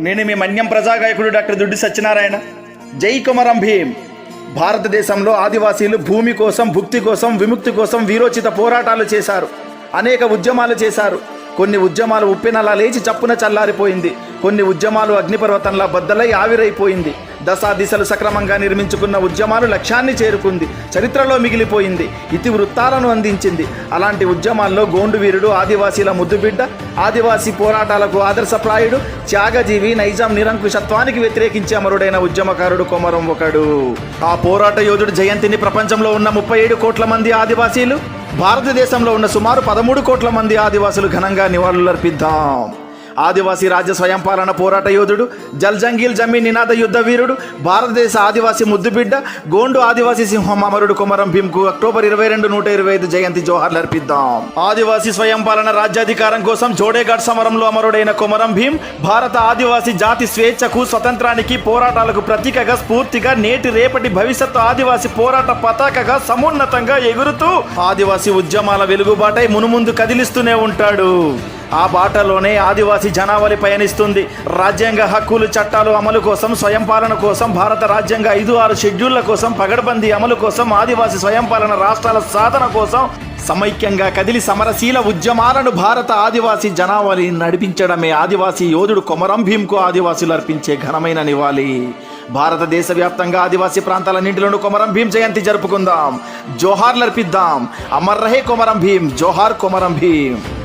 నేను మీ మన్యం ప్రజాగాయకుడు డాక్టర్ దుడ్డి సత్యనారాయణ. జై కుమరం భీం భారతదేశంలో ఆదివాసీలు భూమి కోసం భుక్తి కోసం విముక్తి కోసం వీరోచిత పోరాటాలు చేశారు. అనేక ఉద్యమాలు చేశారు. కొన్ని ఉద్యమాలు ఉప్పెనలా లేచి చప్పున చల్లారిపోయింది. కొన్ని ఉద్యమాలు అగ్నిపర్వతంలా బద్దలై ఆవిరైపోయింది. దశా దిశలు సక్రమంగా నిర్మించుకున్న ఉద్యమాలు లక్ష్యాన్ని చేరుకుంది. చరిత్రలో మిగిలిపోయింది. ఇతివృత్తాలను అందించింది. అలాంటి ఉద్యమాల్లో గోండు వీరుడు ఆదివాసీల ముద్దుబిడ్డ ఆదివాసీ పోరాటాలకు ఆదర్శప్రాయుడు త్యాగజీవి నైజాం నిరంకుశత్వానికి వ్యతిరేకించే అమరుడైన ఉద్యమకారుడు కొమరం ఒకడు. ఆ పోరాట యోధుడు జయంతిని ప్రపంచంలో ఉన్న ముప్పై ఏడు కోట్ల మంది ఆదివాసీలు భారతదేశంలో ఉన్న సుమారు పదమూడు కోట్ల మంది ఆదివాసులు ఘనంగా నివాళులర్పిద్దాం. ఆదివాసీ రాజ్య స్వయం పాలన పోరాట యోధుడు జల్జంగీల్ జమీన్ నినాద యుద్ధ వీరుడు భారతదేశ ఆదివాసీ ముద్దుబిడ్డ గోండు ఆదివాసీ సింహం అమరుడు కుమరం భీంకు అక్టోబర్ ఇరవై రెండు నూట ఇరవై ఐదు జయంతి జోహార్లు అర్పిద్దాం. ఆదివాసీ స్వయం పాలన రాజ్యాధికారం కోసం జోడేఘాట్ సమరంలో అమరుడైన కుమరం భీం భారత ఆదివాసీ జాతి స్వేచ్ఛకు స్వతంత్రానికి పోరాటాలకు ప్రతీకగా స్ఫూర్తిగా నేటి రేపటి భవిష్యత్తు ఆదివాసీ పోరాట పతాకగా సమున్నతంగా ఎగురుతూ ఆదివాసీ ఉద్యమాల వెలుగుబాటై మునుముందు కదిలిస్తూనే ఉంటాడు. ఆ బాటలోనే ఆదివాసీ జనావళి పయనిస్తుంది. రాజ్యాంగ హక్కులు చట్టాలు అమలు కోసం స్వయం పాలన కోసం భారత రాజ్యాంగ ఐదు ఆరు షెడ్యూళ్ళ కోసం పగడబందీ అమలు కోసం ఆదివాసీ స్వయం పాలన రాష్ట్రాల సాధన కోసం సమైక్యంగా కదిలి సమరశీల ఉద్యమాలను భారత ఆదివాసీ జనావళి నడిపించడమే. ఆదివాసీ యోధుడు కొమరం భీంకు ఆదివాసీలు అర్పించే ఘనమైన నివాళి. భారతదేశ వ్యాప్తంగా ఆదివాసీ ప్రాంతాలన్నింటిలోనూ కొమరం భీం జయంతి జరుపుకుందాం. జోహార్లు అర్పిద్దాం. అమర్ రహే కొమరం భీం. జోహార్ కొమరం భీం.